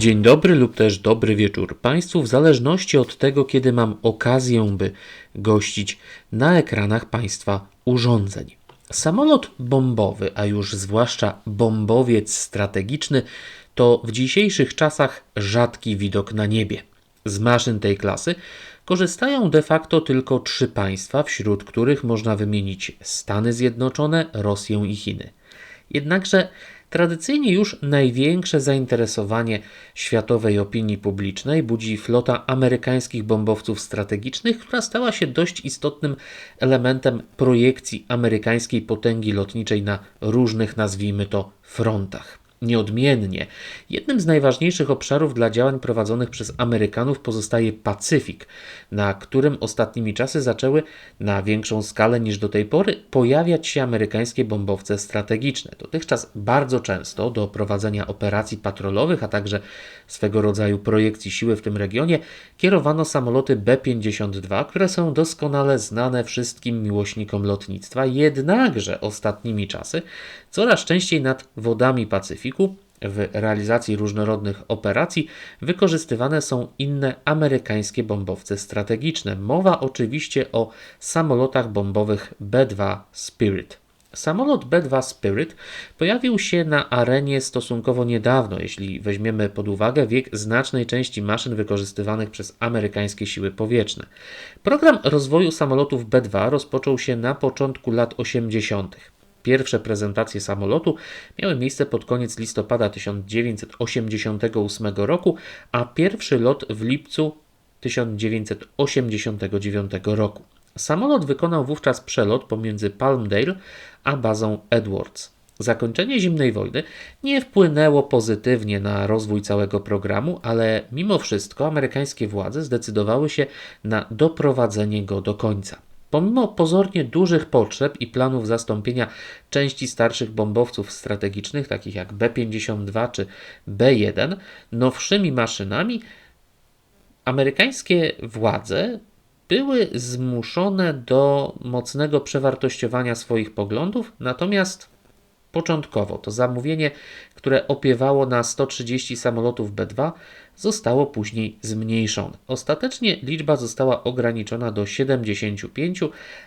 Dzień dobry lub też dobry wieczór Państwu, w zależności od tego, kiedy mam okazję, by gościć na ekranach Państwa urządzeń. Samolot bombowy, a już zwłaszcza bombowiec strategiczny, to w dzisiejszych czasach rzadki widok na niebie. Z maszyn tej klasy korzystają de facto tylko trzy państwa, wśród których można wymienić Stany Zjednoczone, Rosję i Chiny. Jednakże tradycyjnie już największe zainteresowanie światowej opinii publicznej budzi flota amerykańskich bombowców strategicznych, która stała się dość istotnym elementem projekcji amerykańskiej potęgi lotniczej na różnych, nazwijmy to, frontach nieodmiennie. Jednym z najważniejszych obszarów dla działań prowadzonych przez Amerykanów pozostaje Pacyfik, na którym ostatnimi czasy zaczęły na większą skalę niż do tej pory pojawiać się amerykańskie bombowce strategiczne. Dotychczas bardzo często do prowadzenia operacji patrolowych, a także swego rodzaju projekcji siły w tym regionie kierowano samoloty B-52, które są doskonale znane wszystkim miłośnikom lotnictwa, jednakże ostatnimi czasy coraz częściej nad wodami Pacyfiku w realizacji różnorodnych operacji wykorzystywane są inne amerykańskie bombowce strategiczne. Mowa oczywiście o samolotach bombowych B-2 Spirit. Samolot B-2 Spirit pojawił się na arenie stosunkowo niedawno, jeśli weźmiemy pod uwagę wiek znacznej części maszyn wykorzystywanych przez amerykańskie siły powietrzne. Program rozwoju samolotów B-2 rozpoczął się na początku lat 80. Pierwsze prezentacje samolotu miały miejsce pod koniec listopada 1988 roku, a pierwszy lot w lipcu 1989 roku. Samolot wykonał wówczas przelot pomiędzy Palmdale a bazą Edwards. Zakończenie zimnej wojny nie wpłynęło pozytywnie na rozwój całego programu, ale mimo wszystko amerykańskie władze zdecydowały się na doprowadzenie go do końca. Pomimo pozornie dużych potrzeb i planów zastąpienia części starszych bombowców strategicznych, takich jak B-52 czy B-1, nowszymi maszynami, amerykańskie władze były zmuszone do mocnego przewartościowania swoich poglądów, natomiast początkowo to zamówienie, które opiewało na 130 samolotów B-2, zostało później zmniejszone. Ostatecznie liczba została ograniczona do 75,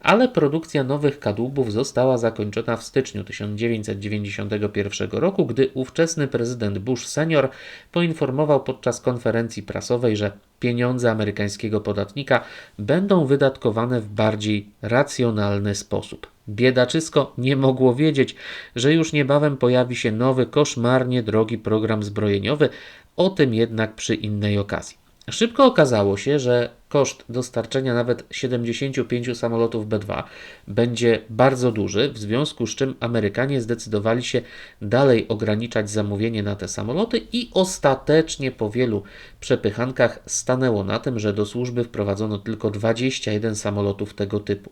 ale produkcja nowych kadłubów została zakończona w styczniu 1991 roku, gdy ówczesny prezydent Bush senior poinformował podczas konferencji prasowej, że pieniądze amerykańskiego podatnika będą wydatkowane w bardziej racjonalny sposób. Biedaczysko nie mogło wiedzieć, że już niebawem pojawi się nowy, koszmarnie drogi program zbrojeniowy, o tym jednak przy innej okazji. Szybko okazało się, że koszt dostarczenia nawet 75 samolotów B2 będzie bardzo duży, w związku z czym Amerykanie zdecydowali się dalej ograniczać zamówienie na te samoloty i ostatecznie po wielu przepychankach stanęło na tym, że do służby wprowadzono tylko 21 samolotów tego typu.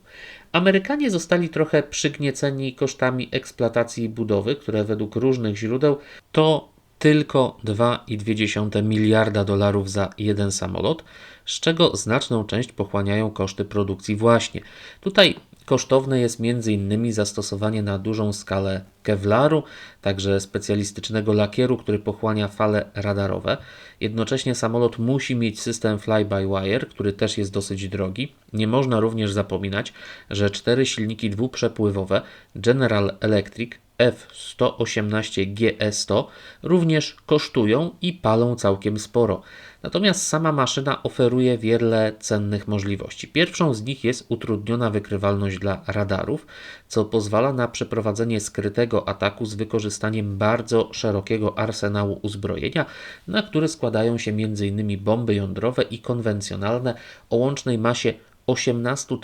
Amerykanie zostali trochę przygnieceni kosztami eksploatacji i budowy, które według różnych źródeł to tylko 2,2 miliarda dolarów za jeden samolot, z czego znaczną część pochłaniają koszty produkcji właśnie. Tutaj kosztowne jest m.in. zastosowanie na dużą skalę kevlaru, także specjalistycznego lakieru, który pochłania fale radarowe. Jednocześnie samolot musi mieć system fly-by-wire, który też jest dosyć drogi. Nie można również zapominać, że cztery silniki dwuprzepływowe General Electric F118GE100 również kosztują i palą całkiem sporo. Natomiast sama maszyna oferuje wiele cennych możliwości. Pierwszą z nich jest utrudniona wykrywalność dla radarów, co pozwala na przeprowadzenie skrytego ataku z wykorzystaniem bardzo szerokiego arsenału uzbrojenia, na który składają się m.in. bomby jądrowe i konwencjonalne o łącznej masie 18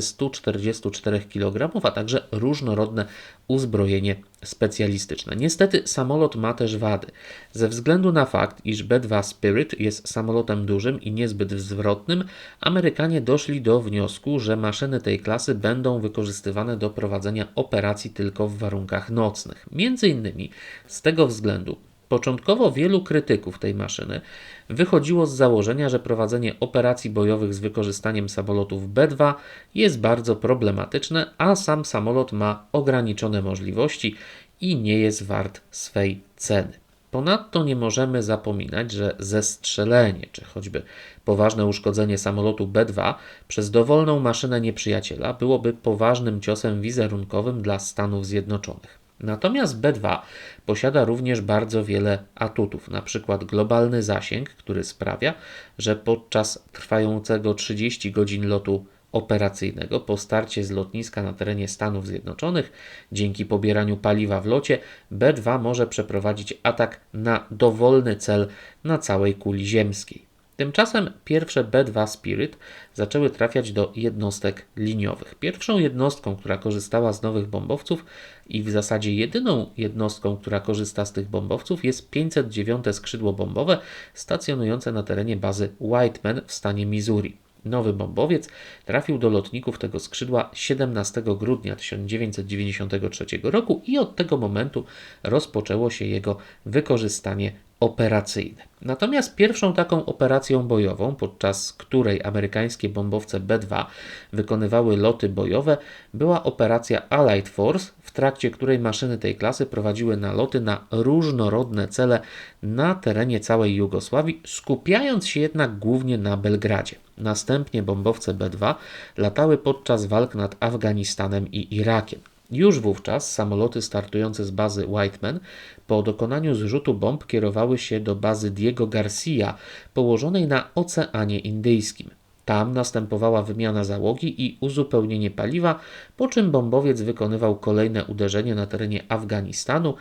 144 kg, a także różnorodne uzbrojenie specjalistyczne. Niestety samolot ma też wady. Ze względu na fakt, iż B-2 Spirit jest samolotem dużym i niezbyt zwrotnym, Amerykanie doszli do wniosku, że maszyny tej klasy będą wykorzystywane do prowadzenia operacji tylko w warunkach nocnych. Między innymi z tego względu Początkowo wielu krytyków tej maszyny wychodziło z założenia, że prowadzenie operacji bojowych z wykorzystaniem samolotów B-2 jest bardzo problematyczne, a sam samolot ma ograniczone możliwości i nie jest wart swej ceny. Ponadto nie możemy zapominać, że zestrzelenie, czy choćby poważne uszkodzenie samolotu B-2 przez dowolną maszynę nieprzyjaciela byłoby poważnym ciosem wizerunkowym dla Stanów Zjednoczonych. Natomiast B2 posiada również bardzo wiele atutów, na przykład globalny zasięg, który sprawia, że podczas trwającego 30 godzin lotu operacyjnego po starcie z lotniska na terenie Stanów Zjednoczonych, dzięki pobieraniu paliwa w locie, B2 może przeprowadzić atak na dowolny cel na całej kuli ziemskiej. Tymczasem pierwsze B2 Spirit zaczęły trafiać do jednostek liniowych. Pierwszą jednostką, która korzystała z nowych bombowców i w zasadzie jedyną jednostką, która korzysta z tych bombowców jest 509 skrzydło bombowe stacjonujące na terenie bazy Whiteman w stanie Missouri. Nowy bombowiec trafił do lotników tego skrzydła 17 grudnia 1993 roku i od tego momentu rozpoczęło się jego wykorzystanie operacyjne. Natomiast pierwszą taką operacją bojową, podczas której amerykańskie bombowce B-2 wykonywały loty bojowe, była operacja Allied Force, w trakcie której maszyny tej klasy prowadziły naloty na różnorodne cele na terenie całej Jugosławii, skupiając się jednak głównie na Belgradzie. Następnie bombowce B-2 latały podczas walk nad Afganistanem i Irakiem. Już wówczas samoloty startujące z bazy Whiteman po dokonaniu zrzutu bomb kierowały się do bazy Diego Garcia położonej na Oceanie Indyjskim. Tam następowała wymiana załogi i uzupełnienie paliwa, po czym bombowiec wykonywał kolejne uderzenie na terenie Afganistanu,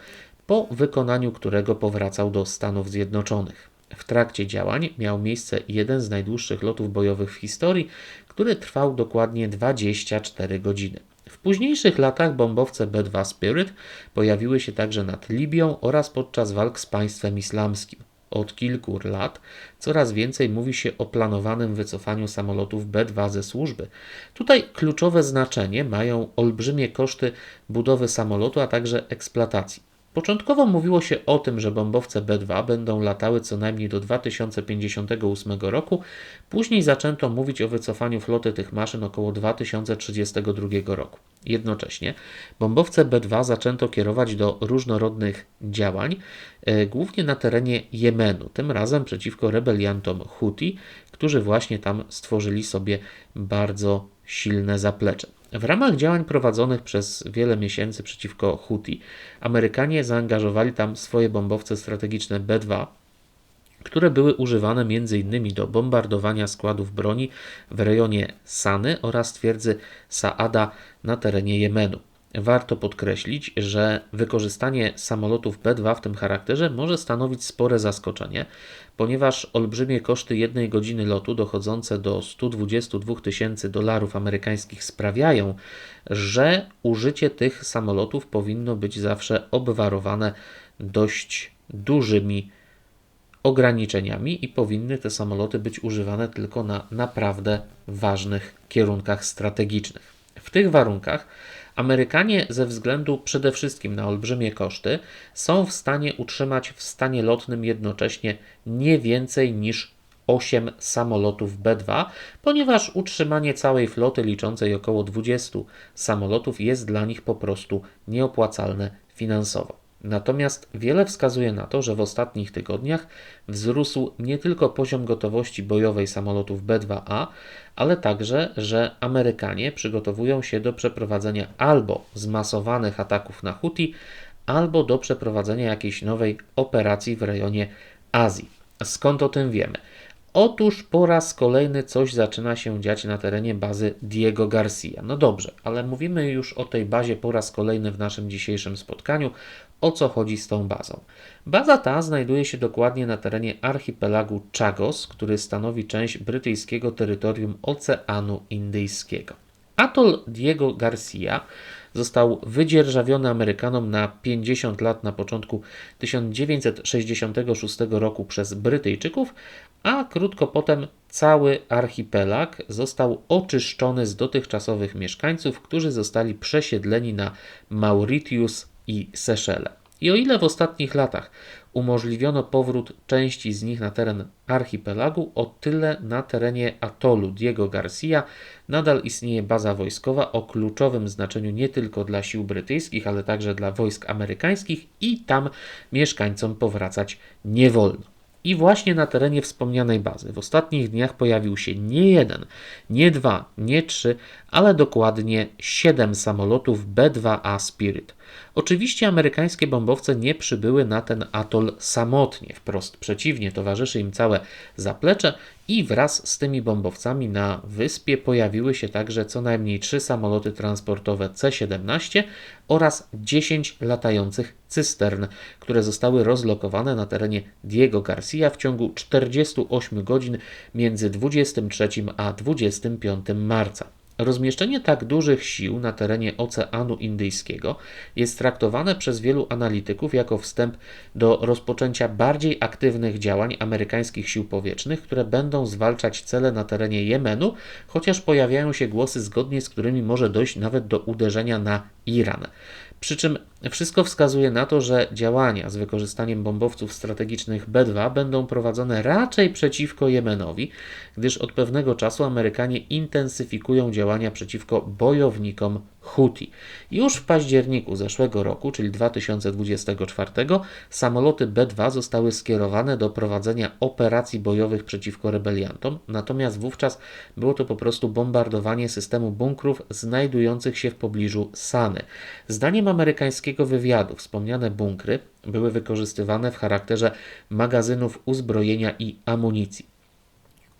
po wykonaniu którego powracał do Stanów Zjednoczonych. W trakcie działań miał miejsce jeden z najdłuższych lotów bojowych w historii, który trwał dokładnie 24 godziny. W późniejszych latach bombowce B-2 Spirit pojawiły się także nad Libią oraz podczas walk z państwem islamskim. Od kilku lat coraz więcej mówi się o planowanym wycofaniu samolotów B-2 ze służby. Tutaj kluczowe znaczenie mają olbrzymie koszty budowy samolotu, a także eksploatacji. Początkowo mówiło się o tym, że bombowce B-2 będą latały co najmniej do 2058 roku, później zaczęto mówić o wycofaniu floty tych maszyn około 2032 roku. Jednocześnie bombowce B-2 zaczęto kierować do różnorodnych działań, e, głównie na terenie Jemenu, tym razem przeciwko rebeliantom Houthi, którzy właśnie tam stworzyli sobie bardzo silne zaplecze. W ramach działań prowadzonych przez wiele miesięcy przeciwko Houthi, Amerykanie zaangażowali tam swoje bombowce strategiczne B-2, które były używane m.in. do bombardowania składów broni w rejonie Sany oraz twierdzy Saada na terenie Jemenu. Warto podkreślić, że wykorzystanie samolotów B-2 w tym charakterze może stanowić spore zaskoczenie, ponieważ olbrzymie koszty jednej godziny lotu dochodzące do 122 tysięcy dolarów amerykańskich sprawiają, że użycie tych samolotów powinno być zawsze obwarowane dość dużymi ograniczeniami i powinny te samoloty być używane tylko na naprawdę ważnych kierunkach strategicznych. W tych warunkach Amerykanie ze względu przede wszystkim na olbrzymie koszty są w stanie utrzymać w stanie lotnym jednocześnie nie więcej niż 8 samolotów B-2, ponieważ utrzymanie całej floty liczącej około 20 samolotów jest dla nich po prostu nieopłacalne finansowo. Natomiast wiele wskazuje na to, że w ostatnich tygodniach wzrósł nie tylko poziom gotowości bojowej samolotów B-2A, ale także, że Amerykanie przygotowują się do przeprowadzenia albo zmasowanych ataków na Houthi, albo do przeprowadzenia jakiejś nowej operacji w rejonie Azji. Skąd o tym wiemy? Otóż po raz kolejny coś zaczyna się dziać na terenie bazy Diego Garcia. No dobrze, ale mówimy już o tej bazie po raz kolejny w naszym dzisiejszym spotkaniu. O co chodzi z tą bazą? Baza ta znajduje się dokładnie na terenie archipelagu Chagos, który stanowi część brytyjskiego terytorium Oceanu Indyjskiego. Atol Diego Garcia został wydzierżawiony Amerykanom na 50 lat na początku 1966 roku przez Brytyjczyków, a krótko potem cały archipelag został oczyszczony z dotychczasowych mieszkańców, którzy zostali przesiedleni na Mauritius i Seszele. I o ile w ostatnich latach umożliwiono powrót części z nich na teren archipelagu, o tyle na terenie atolu Diego Garcia nadal istnieje baza wojskowa o kluczowym znaczeniu nie tylko dla sił brytyjskich, ale także dla wojsk amerykańskich i tam mieszkańcom powracać nie wolno. I właśnie na terenie wspomnianej bazy w ostatnich dniach pojawił się nie jeden, nie dwa, nie trzy, ale dokładnie siedem samolotów B-2A Spirit. Oczywiście amerykańskie bombowce nie przybyły na ten atol samotnie, wprost przeciwnie, towarzyszy im całe zaplecze i wraz z tymi bombowcami na wyspie pojawiły się także co najmniej trzy samoloty transportowe C-17 oraz 10 latających cystern, które zostały rozlokowane na terenie Diego Garcia w ciągu 48 godzin między 23 a 25 marca. Rozmieszczenie tak dużych sił na terenie Oceanu Indyjskiego jest traktowane przez wielu analityków jako wstęp do rozpoczęcia bardziej aktywnych działań amerykańskich sił powietrznych, które będą zwalczać cele na terenie Jemenu, chociaż pojawiają się głosy zgodnie z którymi może dojść nawet do uderzenia na Iran. Przy czym wszystko wskazuje na to, że działania z wykorzystaniem bombowców strategicznych B-2 będą prowadzone raczej przeciwko Jemenowi, gdyż od pewnego czasu Amerykanie intensyfikują działania przeciwko bojownikom Houthi. Już w październiku zeszłego roku, czyli 2024, samoloty B-2 zostały skierowane do prowadzenia operacji bojowych przeciwko rebeliantom, natomiast wówczas było to po prostu bombardowanie systemu bunkrów znajdujących się w pobliżu Sany. Zdaniem amerykańskiego wywiadu wspomniane bunkry były wykorzystywane w charakterze magazynów uzbrojenia i amunicji.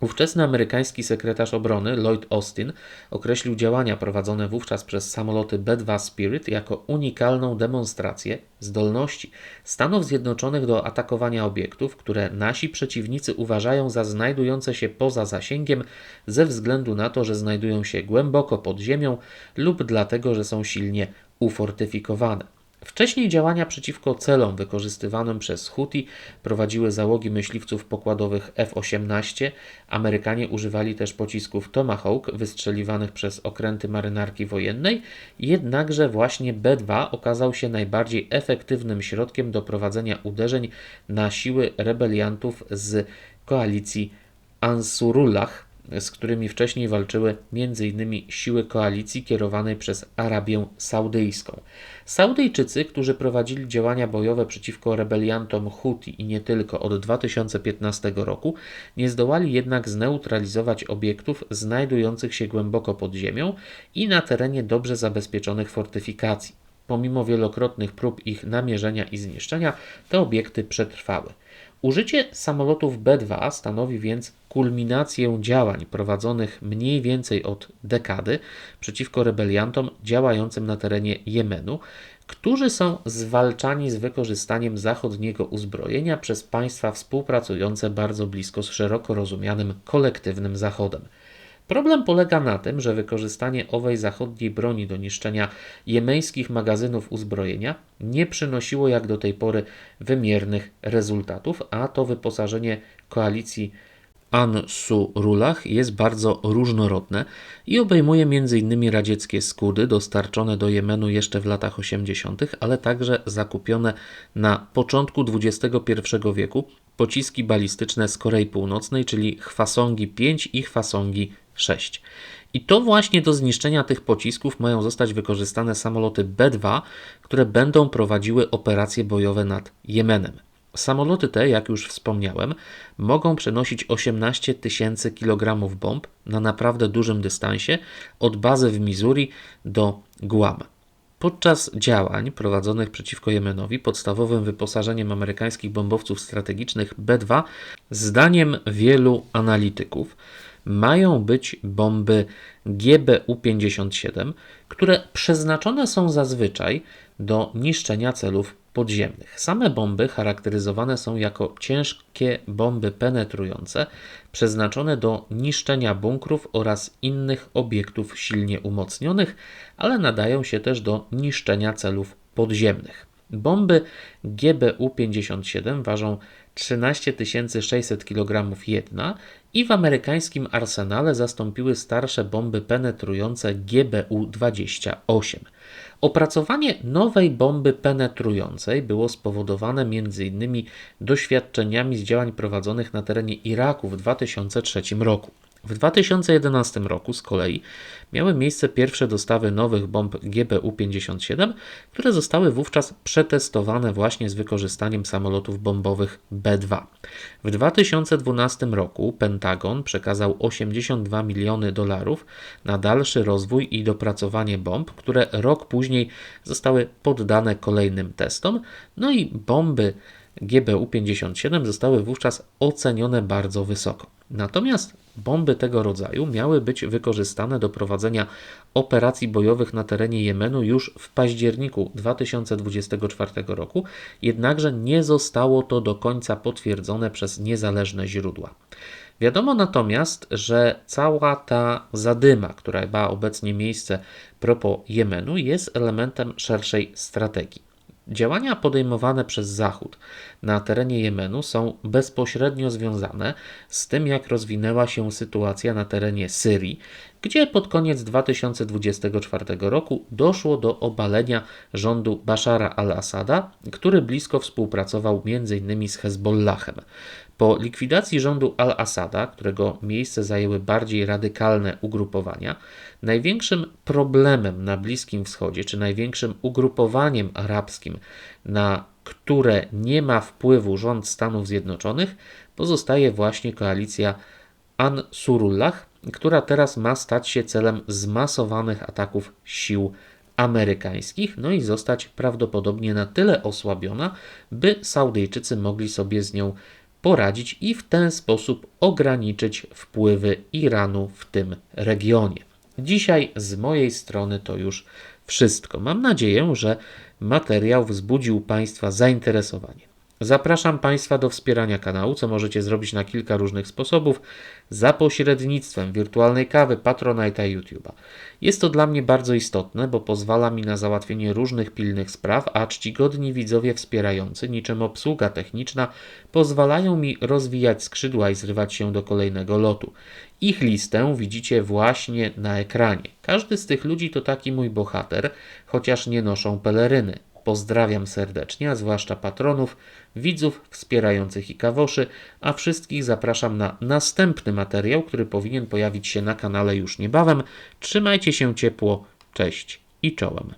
Ówczesny amerykański sekretarz obrony Lloyd Austin określił działania prowadzone wówczas przez samoloty B-2 Spirit jako unikalną demonstrację zdolności Stanów Zjednoczonych do atakowania obiektów, które nasi przeciwnicy uważają za znajdujące się poza zasięgiem ze względu na to, że znajdują się głęboko pod ziemią lub dlatego, że są silnie ufortyfikowane. Wcześniej działania przeciwko celom wykorzystywanym przez Houthi prowadziły załogi myśliwców pokładowych F-18. Amerykanie używali też pocisków Tomahawk wystrzeliwanych przez okręty marynarki wojennej, jednakże właśnie B-2 okazał się najbardziej efektywnym środkiem do prowadzenia uderzeń na siły rebeliantów z koalicji Ansurullah z którymi wcześniej walczyły m.in. siły koalicji kierowanej przez Arabię Saudyjską. Saudyjczycy, którzy prowadzili działania bojowe przeciwko rebeliantom Houthi i nie tylko od 2015 roku, nie zdołali jednak zneutralizować obiektów znajdujących się głęboko pod ziemią i na terenie dobrze zabezpieczonych fortyfikacji. Pomimo wielokrotnych prób ich namierzenia i zniszczenia, te obiekty przetrwały. Użycie samolotów B-2 stanowi więc kulminację działań prowadzonych mniej więcej od dekady przeciwko rebeliantom działającym na terenie Jemenu, którzy są zwalczani z wykorzystaniem zachodniego uzbrojenia przez państwa współpracujące bardzo blisko z szeroko rozumianym kolektywnym Zachodem. Problem polega na tym, że wykorzystanie owej zachodniej broni do niszczenia jemeńskich magazynów uzbrojenia nie przynosiło jak do tej pory wymiernych rezultatów, a to wyposażenie koalicji Ansurullah jest bardzo różnorodne i obejmuje m.in. radzieckie skudy dostarczone do Jemenu jeszcze w latach 80., ale także zakupione na początku XXI wieku pociski balistyczne z Korei Północnej, czyli Hwasongi 5 i Hwasongi 6. I to właśnie do zniszczenia tych pocisków mają zostać wykorzystane samoloty B-2, które będą prowadziły operacje bojowe nad Jemenem. Samoloty te, jak już wspomniałem, mogą przenosić 18 tysięcy kg bomb na naprawdę dużym dystansie od bazy w Missouri do Guam. Podczas działań prowadzonych przeciwko Jemenowi podstawowym wyposażeniem amerykańskich bombowców strategicznych B-2, zdaniem wielu analityków, mają być bomby GBU-57, które przeznaczone są zazwyczaj do niszczenia celów podziemnych. Same bomby charakteryzowane są jako ciężkie bomby penetrujące, przeznaczone do niszczenia bunkrów oraz innych obiektów silnie umocnionych, ale nadają się też do niszczenia celów podziemnych. Bomby GBU-57 ważą 13 600 kg jedna i w amerykańskim arsenale zastąpiły starsze bomby penetrujące GBU-28. Opracowanie nowej bomby penetrującej było spowodowane m.in. doświadczeniami z działań prowadzonych na terenie Iraku w 2003 roku. W 2011 roku z kolei miały miejsce pierwsze dostawy nowych bomb GBU-57, które zostały wówczas przetestowane właśnie z wykorzystaniem samolotów bombowych B-2. W 2012 roku Pentagon przekazał 82 miliony dolarów na dalszy rozwój i dopracowanie bomb, które rok później zostały poddane kolejnym testom, no i bomby GBU-57 zostały wówczas ocenione bardzo wysoko. Natomiast bomby tego rodzaju miały być wykorzystane do prowadzenia operacji bojowych na terenie Jemenu już w październiku 2024 roku, jednakże nie zostało to do końca potwierdzone przez niezależne źródła. Wiadomo natomiast, że cała ta zadyma, która ma obecnie miejsce propos Jemenu, jest elementem szerszej strategii. Działania podejmowane przez Zachód na terenie Jemenu są bezpośrednio związane z tym, jak rozwinęła się sytuacja na terenie Syrii, gdzie pod koniec 2024 roku doszło do obalenia rządu Bashara al-Assada, który blisko współpracował m.in. z Hezbollahem. Po likwidacji rządu al-Assada, którego miejsce zajęły bardziej radykalne ugrupowania, największym problemem na Bliskim Wschodzie, czy największym ugrupowaniem arabskim, na które nie ma wpływu rząd Stanów Zjednoczonych, pozostaje właśnie koalicja Ansurullah, która teraz ma stać się celem zmasowanych ataków sił amerykańskich, no i zostać prawdopodobnie na tyle osłabiona, by Saudyjczycy mogli sobie z nią poradzić i w ten sposób ograniczyć wpływy Iranu w tym regionie. Dzisiaj z mojej strony to już wszystko. Mam nadzieję, że materiał wzbudził Państwa zainteresowanie. Zapraszam Państwa do wspierania kanału, co możecie zrobić na kilka różnych sposobów za pośrednictwem wirtualnej kawy, Patronite'a i YouTube'a. Jest to dla mnie bardzo istotne, bo pozwala mi na załatwienie różnych pilnych spraw, a czcigodni widzowie wspierający, niczym obsługa techniczna, pozwalają mi rozwijać skrzydła i zrywać się do kolejnego lotu. Ich listę widzicie właśnie na ekranie. Każdy z tych ludzi to taki mój bohater, chociaż nie noszą peleryny. Pozdrawiam serdecznie, a zwłaszcza patronów, widzów wspierających i kawoszy, a wszystkich zapraszam na następny materiał, który powinien pojawić się na kanale już niebawem. Trzymajcie się ciepło, cześć i czołem.